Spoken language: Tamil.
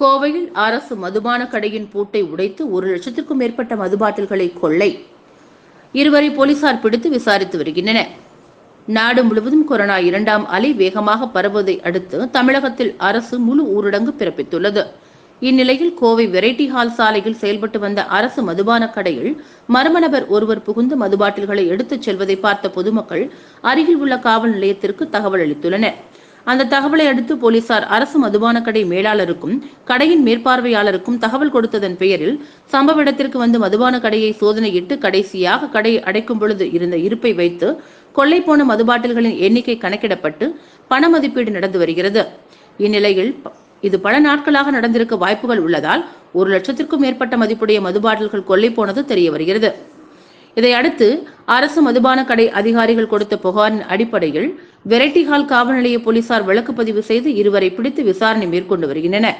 கோவையில் அரசு மதுபான கடையின் பூட்டை உடைத்து ஒரு லட்சத்திற்கும் மேற்பட்ட மதுபாட்டில்களை கொள்ளை. இருவரை போலீசார் பிடித்து விசாரித்து வருகின்றனர். நாடு முழுவதும் கொரோனா இரண்டாம் அலை வேகமாக பரவுவதை அடுத்து தமிழகத்தில் அரசு முழு ஊரடங்கு பிறப்பித்துள்ளது. இந்நிலையில் கோவை வெரைட்டி ஹால் சாலையில் செயல்பட்டு வந்த அரசு மதுபான கடையில் மர்ம நபர் ஒருவர் புகுந்து மதுபாட்டில்களை எடுத்துச் செல்வதை பார்த்த பொதுமக்கள் அருகில் உள்ள காவல் நிலையத்திற்கு தகவல் அளித்துள்ளனர். அந்த தகவலை அடுத்து போலீசார் அரசு மதுபான கடை மேலாளருக்கும் கடையின் மேற்பார்வையாளருக்கும் தகவல் கொடுத்ததன் பெயரில் சம்பவ இடத்திற்கு வந்து மதுபான கடையை சோதனையிட்டு கடைசியாக கடை அடைக்கும் பொழுது இருந்த இருப்பை வைத்து கொள்ளை போன மதுபாட்டில்களின் எண்ணிக்கை கணக்கிடப்பட்டு பண மதிப்பீடு நடந்து வருகிறது. இந்நிலையில் இது பல நாட்களாக நடந்திருக்க வாய்ப்புகள் உள்ளதால் ஒரு லட்சத்திற்கும் மேற்பட்ட மதிப்புடைய மதுபாட்டில்கள் கொள்ளை போனது தெரிய வருகிறது. இதையடுத்து அரசு மதுபான கடை அதிகாரிகள் கொடுத்த புகாரின் அடிப்படையில் வெரைட்டி ஹால் காவல் நிலைய போலீசார் வழக்கு பதிவு செய்து இருவரை பிடித்து விசாரணை மேற்கொண்டு வருகின்றனர்.